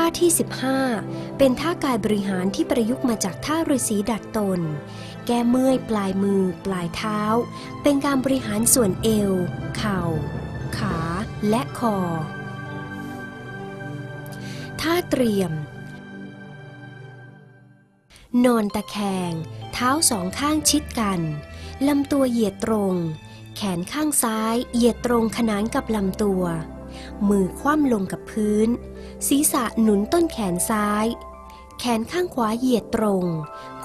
ท่าที่ 15 เป็นท่ากายบริหารที่ประยุกต์มาจากท่าฤาษีดัดตน แก้เมื่อยปลายมือ ปลายเท้า เป็นการบริหารส่วนเอว เข่า ขาและคอ ท่าเตรียม นอนตะแคง เท้าสองข้างชิดกันลำตัวเหยียดตรง แขนข้างซ้ายเหยียดตรงขนานกับลำตัว มือคว่ำลงกับพื้น ศีรษะหนุนต้นแขนซ้าย แขนข้างขวาเหยียดตรง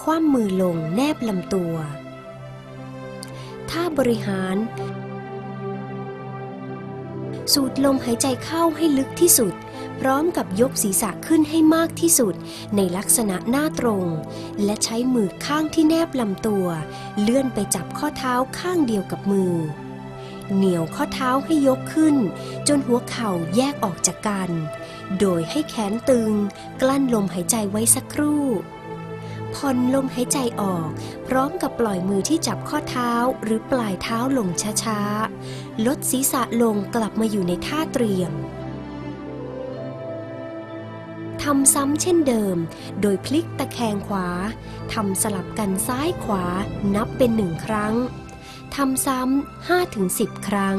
คว่ำมือลงแนบลำตัว ท่าบริหาร สูดลมหายใจเข้าให้ลึกที่สุด พร้อมกับยกศีรษะขึ้นให้มากที่สุด ในลักษณะหน้าตรง และใช้มือข้างที่แนบลำตัว เลื่อนไปจับข้อเท้าข้างเดียวกับมือ เหนี่ยวข้อเท้าให้ยกขึ้น จนหัวเข่าแยกออกจากกัน โดยให้แขนตึง กลั้นลมหายใจไว้สักครู่ผ่อนลมหายใจออก พร้อมกับปล่อยมือที่จับข้อเท้าหรือปลายเท้าลงช้าๆ ลดศีรษะลงกลับมาอยู่ในท่าเตรียมทำซ้ำเช่นเดิม โดยพลิกตะแคงขวา ทำสลับกันซ้ายขวานับเป็นหนึ่งครั้ง ทำซ้ำ5-10 ครั้ง